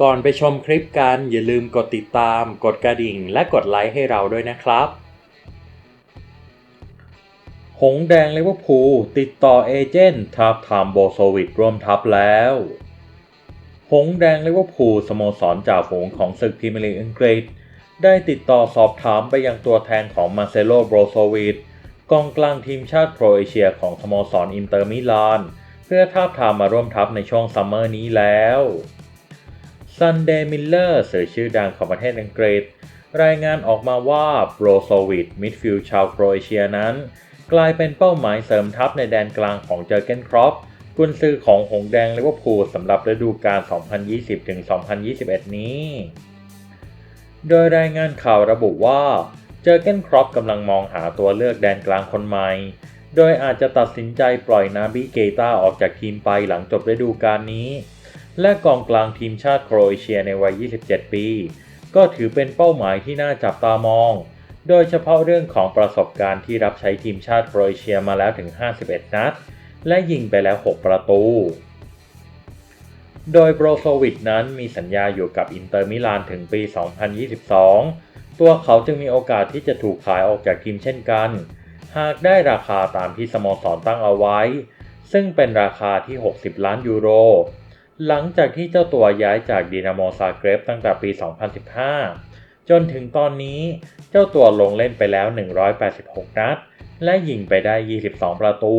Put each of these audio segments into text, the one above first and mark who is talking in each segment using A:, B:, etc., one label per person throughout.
A: ก่อนไปชมคลิปกันอย่าลืมกดติดตาม กดกระดิ่ง และกดไลค์ให้เราด้วยนะครับ หงแดงลิเวอร์พูลติดต่อเอเจนต์ทับทามโบโซวิดร่วมทัพแล้ว หงแดงลิเวอร์พูลสโมสรจ่าฝูงของศึกพรีเมียร์ลีกอังกฤษ ได้ติดต่อสอบถามไปยังตัวแทนของมาเซโลโบโซวิดกองกลางทีมชาติโครเอเชียของสโมสรอินเตอร์มิลาน เพื่อทาบทามมาร่วมทัพในช่วงซัมเมอร์นี้แล้ว ซันเดย์มิลเลอร์สื่อชื่อดังของประเทศอังกฤษ รายงานออกมาว่าโบรโซวิดมิดฟิลด์ชาวโครเอเชียนั้น กลายเป็นเป้าหมายเสริมทัพในแดนกลางของเจอร์เกนครอปกุนซือของหงแดงลิเวอร์พูลสำหรับฤดูกาล 2020-2021 นี้ โดยรายงานข่าวระบุว่า เจอเกนครอปกำลังมองหาตัวเลือกแดนกลางคนใหม่ โดยอาจจะตัดสินใจปล่อยนาบิเกตาออกจากทีมไปหลังจบฤดูกาลนี้ และกองกลางทีมชาติโครเอเชียในวัย 27 ปี ก็ถือเป็นเป้าหมายที่น่าจับตามอง โดยเฉพาะเรื่องของประสบการณ์ที่รับใช้ทีมชาติโครเอเชียมาแล้วถึง 51 นัด และยิงไปแล้ว 6 ประตู โดยโบรโซวิดนั้นมีสัญญาอยู่กับอินเตอร์มิลานถึงปี 2022 ตัวเขาจึงมีโอกาสที่จะถูกขายออกจากทีมเช่นกัน หากได้ราคาตามที่สโมสรตั้งเอาไว้ ซึ่งเป็นราคาที่ 60 ล้านยูโร หลังจากที่เจ้าตัวย้ายจากดินาโมซาเกรบตั้งแต่ปี 2015 จนถึงตอนนี้เจ้าตัวลงเล่นไปแล้ว 186 นัด และยิงไปได้ 22 ประตู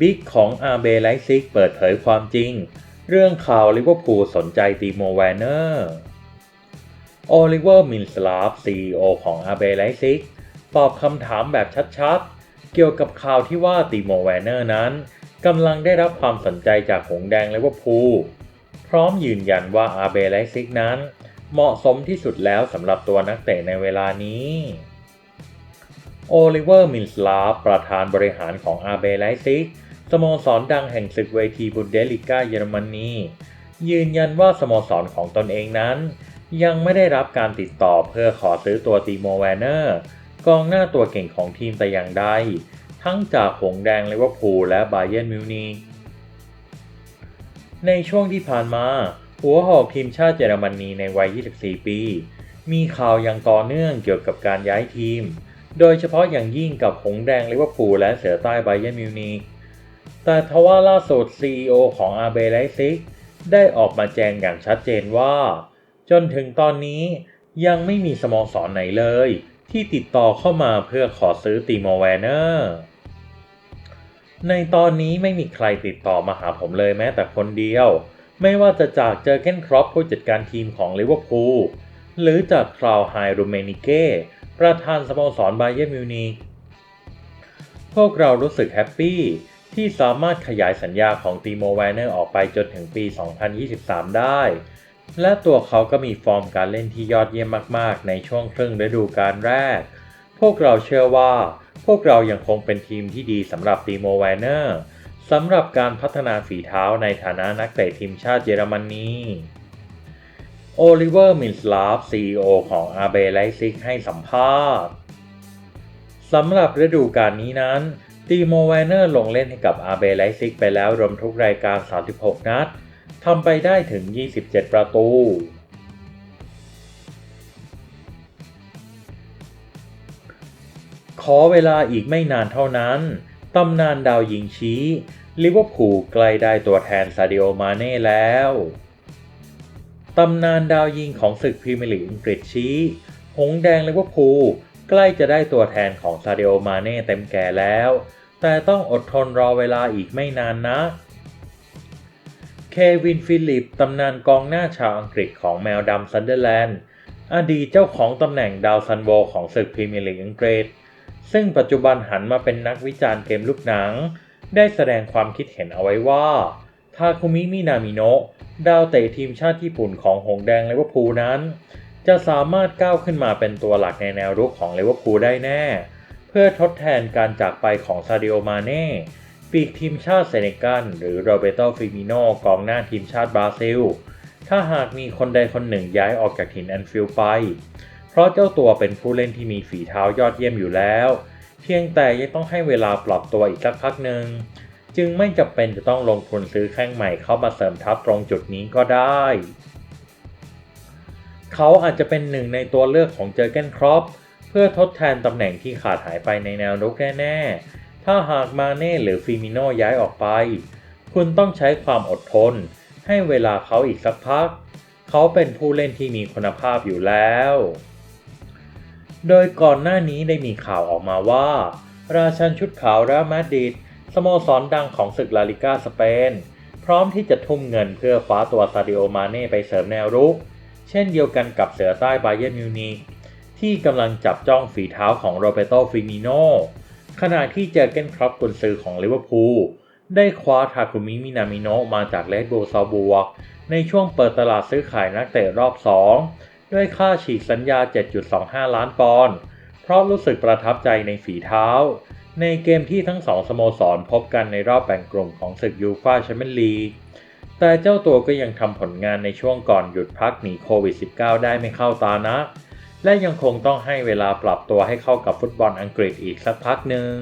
A: บิ๊กของอาเบไลซิกเปิดเผยความจริง เรื่องข่าวลิเวอร์พูลสนใจตีโมแวนเนอร์โอลิเวอร์มินสลาฟซีอของอาเบไลซิกตอบคำถามแบบชัดๆ เกี่ยวกับข่าวที่ว่าตีโมแวนเนอร์นั้นกำลังได้รับความสนใจจากหงแดงลิเวอร์พูพร้อมยืนยันว่าอาเบไลซิกนั้น เหมาะสมที่สุดแล้วสำหรับตัวนักเตะในเวลานี้โอลิเวอร์มินสลาฟประธานบริหารของอาเบไลซิกสโมสรดังแห่งศึกเวทีบุนเดลิก้าเยอรมนียืนยันว่าสโมสรของตนเองนั้น ยังไม่ได้รับการติดต่อเพื่อขอซื้อตัวตีโมแวนเนอร์ กองหน้าตัวเก่งของทีมแต่อย่างใด ทั้งจากหงแดงลิเวอร์พูลและบาเยิร์นมิวนิกในช่วงที่ผ่านมา หัวหอกทีมชาติเยอรมนีในวัย 24 ปี มีข่าวอย่างต่อเนื่องเกี่ยวกับการย้ายทีม โดยเฉพาะอย่างยิ่งกับหงแดงลิเวอร์พูลและเสือใต้ไบเยนมิวนิกแต่ทว่าล่าสุด CEO ของอาเบไลซิกได้ออกมาแจ้งอย่างชัดเจนว่า จนถึงตอนนี้ยังไม่มีสโมสรไหนเลย ที่ติดต่อเข้ามาเพื่อขอซื้อตีโมแวนเนอร์ในตอนนี้ไม่มีใครติดต่อมาหาผมเลยแม้แต่คนเดียว ไม่ว่าจะจากเจอเกนครอปผู้จัดการทีมของลิเวอร์พูลหรือจากคลาวไฮรูเมนิเก้ประธานสโมสรไบเยิร์มิวนิกพวกเรารู้สึกแฮปปี้ที่สามารถขยายสัญญาของตีโมแวนเนอร์ออกไปจนถึงปี 2023 ได้ และตัวเขาก็มีฟอร์มการเล่นที่ยอดเยี่ยมมาก ๆ ในช่วงครึ่งฤดูกาลแรก พวกเราเชื่อว่า พวกเรายังคงเป็นทีมที่ดีสำหรับตีโมแวนเนอร์สำหรับการพัฒนาฝีเท้าในฐานะนักเตะทีมชาติเยอรมนีโอลิเวอร์มินสลาฟ CEO ของอาเบไลซิกให้สัมภาษณ์สำหรับฤดูกาลนี้นั้นตีโมแวนเนอร์ลงเล่นให้กับอาเบไลซิกไปแล้วรวมทุกรายการ 36 นัด ทำไปได้ถึง 27 ประตู ขอเวลาอีกไม่นานเท่านั้น ตำนานดาวยิงชี้ลิเวอร์พูลใกล้ได้ตัวแทนซาดิโอมาเน่แล้ว ตำนานดาวยิงของศึกพรีเมียร์ลีกอังกฤษชี้หงแดงลิเวอร์พูลใกล้จะได้ตัวแทนของซาดิโอมาเน่เต็มแก่แล้ว แต่ต้องอดทนรอเวลาอีกไม่นานนะ เควินฟิลิป ตำนานกองหน้าชาวอังกฤษของแมวดำซันเดอร์แลนด์ อดีตเจ้าของตำแหน่งดาวซันโวของศึกพรีเมียร์ลีกอังกฤษ ซึ่งปัจจุบันหันมาเป็นนักวิจารณ์เกมลูกหนัง ได้แสดงความคิดเห็นเอาไว้ว่า ทาคุมิมินามิโนะดาวเตะทีมชาติญี่ปุ่นของหงแดงเลเวอร์พูลนั้น จะสามารถก้าวขึ้นมาเป็นตัวหลักในแนวรุกของเลเวอร์พูลได้แน่ เพื่อทดแทนการจากไปของซาดิโอมาเน่ ปีกทีมชาติเซเนกัลหรือโรเบโตฟิมิโนกองหน้าทีมชาติบราซิล ถ้าหากมีคนใดคนหนึ่งย้ายออกจากถิ่นแอนฟิลไป เพราะเจ้าตัวเป็นผู้เล่นที่มีฝีเท้ายอดเยี่ยมอยู่แล้ว เพียงแต่ยังต้องให้เวลาปรับตัวอีกสักพักหนึ่ง จึงไม่จำเป็นจะต้องลงทุนซื้อแข้งใหม่เข้ามาเสริมทัพตรงจุดนี้ก็ได้ เขาอาจจะเป็นหนึ่งในตัวเลือกของเจอเกนครอปเพื่อทดแทนตำแหน่งที่ขาดหายไปในแนวรุกแน่ๆ ถ้าหากมาเน่หรือฟิมิโนย้ายออกไป คุณต้องใช้ความอดทน ให้เวลาเขาอีกสักพัก เขาเป็นผู้เล่นที่มีคุณภาพอยู่แล้ว โดยก่อนหน้านี้ได้มีข่าวออกมาว่า ราชันชุดขาวรอัลมาดริดสโมสรดังของศึกลาลิก้าสเปน พร้อมที่จะทุ่มเงินเพื่อคว้าตัวซาดิโอมาเน่ไปเสริมแนวรุก เช่นเดียวกันกับเสือใต้บาเยนมิวนิกที่กำลังจับจ้องฝีเท้าของโรเบโตฟิมิโน ขณะที่เจอเกนครอปกุนซือของลิเวอร์พูลได้คว้าทาคุมิมินามิโนะมาจากเลดบูลซาบวก ในช่วงเปิดตลาดซื้อขายนักเตะรอบ 2 ด้วยค่าฉีกสัญญา 7.25 ล้านปอนด์เพราะรู้สึกประทับใจในฝีเท้า ในเกมที่ทั้งสองสโมสรพบกันในรอบแบ่งกลุ่มของศึกยูฟ่าแชมเปี้ยนลีกแต่เจ้าตัวก็ยังทำผลงานในช่วงก่อนหยุดพักหนีโควิด -19 ได้ไม่เข้าตานะ และยังคงต้องให้เวลาปรับตัวให้เข้ากับฟุตบอลอังกฤษอีกสักพักหนึ่ง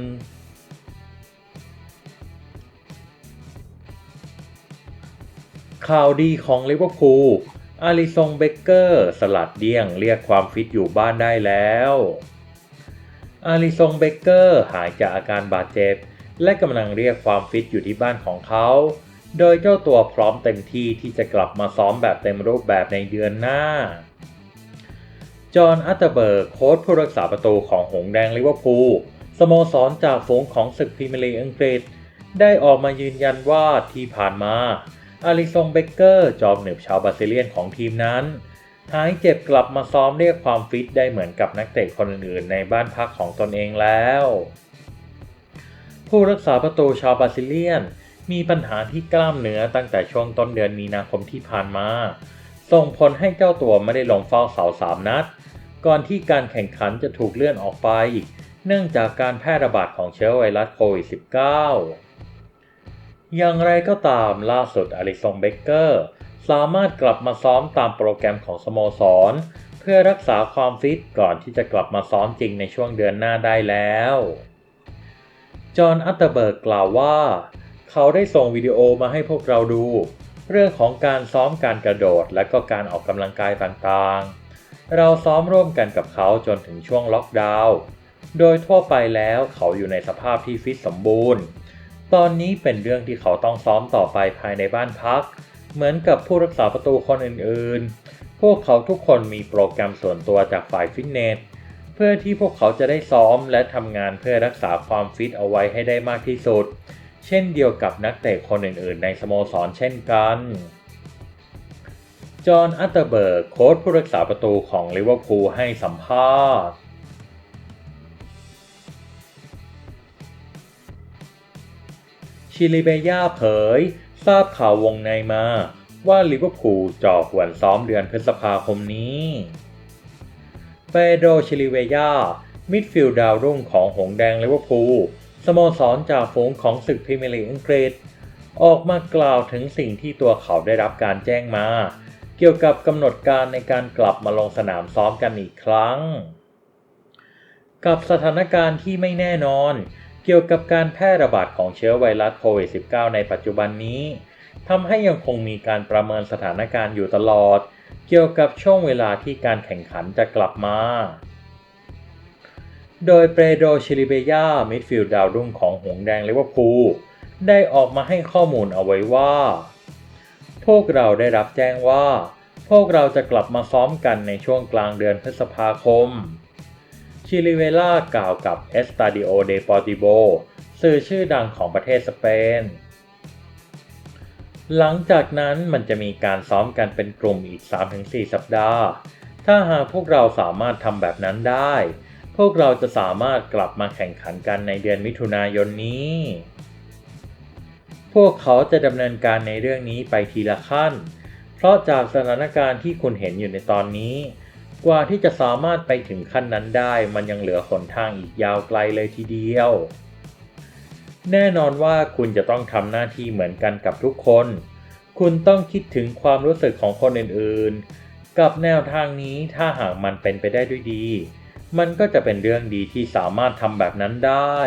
A: ข่าวดีของลิเวอร์พูลอาริซงเบเกอร์สลัดเดี่ยงเรียกความฟิตอยู่บ้านได้แล้วอาริซงเบเกอร์หายจากอาการบาดเจ็บ และกำลังเรียกความฟิตอยู่ที่บ้านของเขา โดยเจ้าตัวพร้อมเต็มที่ที่จะกลับมาซ้อมแบบเต็มรูปแบบในเดือนหน้า จอห์น อัตเตอร์เบิร์ก โค้ชผู้รักษาประตูของหงแดงลิเวอร์พูล สโมสรจากฝูงของศึกพรีเมียร์ลีกอังกฤษ ได้ออกมายืนยันว่าที่ผ่านมาอาริซงเบเกอร์ จอมหนึบชาวบราซิเลียนของทีมนั้น หายเจ็บกลับมาซ้อมเรียกความฟิตได้เหมือนกับนักเตะคนอื่นๆในบ้านพักของตนเองแล้ว ผู้รักษาประตูชาวบราซิเลียน มีปัญหาที่กล้ามเนื้อตั้งแต่ช่วงต้นเดือนมีนาคมที่ผ่านมา ส่งผลให้เจ้าตัวไม่ได้ลงเฝ้าเสาสามนัด ก่อนที่การแข่งขันจะถูกเลื่อนออกไป เนื่องจากการแพร่ระบาดของเชื้อไวรัสโควิด -19 อย่างไรก็ตามล่าสุดอลิซงเบเกอร์สามารถกลับมาซ้อมตามโปรแกรมของสโมสร เพื่อรักษาความฟิตก่อนที่จะกลับมาซ้อมจริงในช่วงเดือนหน้าได้แล้ว จอห์นอัตเตอร์เบิร์กกล่าวว่า เขาได้ส่งวิดีโอมาให้พวกเราดู เรื่องของการซ้อมการกระโดดและก็การออกกำลังกายต่างๆ เราซ้อมร่วมกันกับเขาจนถึงช่วงล็อกดาวน์ โดยทั่วไปแล้วเขาอยู่ในสภาพที่ฟิตสมบูรณ์ ตอนนี้เป็นเรื่องที่เขาต้องซ้อมต่อไปภายในบ้านพัก เหมือนกับผู้รักษาประตูคนอื่นๆ พวกเขาทุกคนมีโปรแกรมส่วนตัวจากฝ่ายฟิตเนส เพื่อที่พวกเขาจะได้ซ้อมและทำงานเพื่อรักษาความฟิตเอาไว้ให้ได้มากที่สุด เช่นเดียวกับนักเตะคนอื่นๆ ในสโมสรเช่นกัน จอห์น อัตเตอร์เบิร์ก โค้ชผู้รักษาประตูของลิเวอร์พูลให้สัมภาษณ์ชิลิเบย่าเผย ทราบข่าววงในมา ว่าลิเวอร์พูลจ่อหวนซ้อมเดือนพฤษภาคมนี้เปโดรชิลิเบยามิดฟิลด์ดาวรุ่งของหงแดงลิเวอร์พูลสโมสรจากฝูงของศึกพรีเมียร์ลีกอังกฤษ ออกมากล่าวถึงสิ่งที่ตัวเขาได้รับการแจ้งมา เกี่ยวกับกำหนดการในการกลับมาลงสนามซ้อมกันอีกครั้ง กับสถานการณ์ที่ไม่แน่นอน เกี่ยวกับการแพร่ระบาดของเชื้อไวรัสโควิด -19 ในปัจจุบันนี้ทำให้ยังคงมีการประเมินสถานการณ์อยู่ตลอด เกี่ยวกับช่วงเวลาที่การแข่งขันจะกลับมาโดยเปโดชิลิเบยามิดฟิลด์ดาวรุ่งของหงแดงลิเวอร์พูลได้ออกมาให้ข้อมูลเอาไว้ว่า พวกเราได้รับแจ้งว่า พวกเราจะกลับมาซ้อมกันในช่วงกลางเดือนพฤษภาคม ชิลิเวล่ากล่าวกับเอสตาดิโอเดปอติโบสื่อชื่อดังของประเทศสเปน หลังจากนั้นมันจะมีการซ้อมกันเป็นกลุ่มอีก 3-4 สัปดาห์ ถ้าหากพวกเราสามารถทำแบบนั้นได้ พวกเราจะสามารถกลับมาแข่งขันกันในเดือนมิถุนายนนี้ วกเขาจะดำเนินการในเรื่องนี้ไปทีละขั้น เพราะจากสถานการณ์ที่คุณเห็นอยู่ในตอนนี้ กว่าที่จะสามารถไปถึงขั้นนั้นได้ มันยังเหลือหนทางอีกยาวไกลเลยทีเดียว แน่นอนว่าคุณจะต้องทำหน้าที่เหมือนกันกับทุกคน คุณต้องคิดถึงความรู้สึกของคนอื่นๆ กับแนวทางนี้ถ้าหากมันเป็นไปได้ด้วยดี มันก็จะเป็นเรื่องดีที่สามารถทำแบบนั้นได้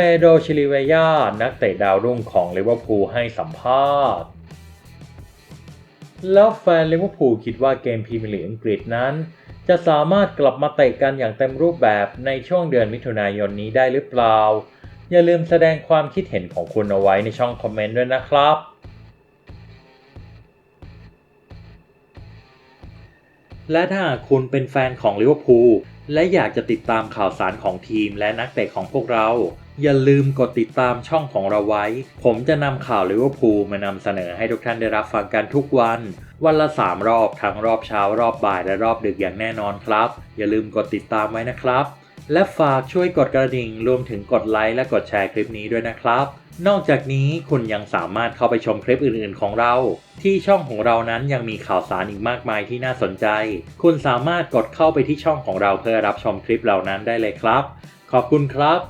A: เปโดชิลิเวยา นักเตะดาวรุ่งของลิเวอร์พูลให้สัมภาษณ์ แล้วแฟนลิเวอร์พูลคิดว่าเกมพรีเมียร์ลีกอังกฤษนั้น จะสามารถกลับมาเตะกันอย่างเต็มรูปแบบในช่วงเดือนมิถุนายนนี้ได้หรือเปล่า อย่าลืมแสดงความคิดเห็นของคุณเอาไว้ในช่องคอมเมนต์ด้วยนะครับและถ้าคุณเป็นแฟนของลิเวอร์พูลและอยากจะติดตามข่าวสารของทีมและนักเตะของพวกเรา อย่าลืมกดติดตามช่องของเราไว้ ผมจะนำข่าวลิเวอร์พูลมานำเสนอให้ทุกท่านได้รับฟังกันทุกวัน วันละ 3 รอบ ทั้งรอบเช้ารอบบ่ายและรอบดึกอย่างแน่นอนครับ อย่าลืมกดติดตามไว้นะครับ และฝากช่วยกดกระดิ่งรวมถึงกดไลค์และกดแชร์คลิปนี้ด้วยนะครับ นอกจากนี้คุณยังสามารถเข้าไปชมคลิปอื่นๆของเรา ที่ช่องของเรานั้นยังมีข่าวสารอีกมากมายที่น่าสนใจ คุณสามารถกดเข้าไปที่ช่องของเราเพื่อรับชมคลิปเหล่านั้นได้เลยครับ ขอบคุณครับ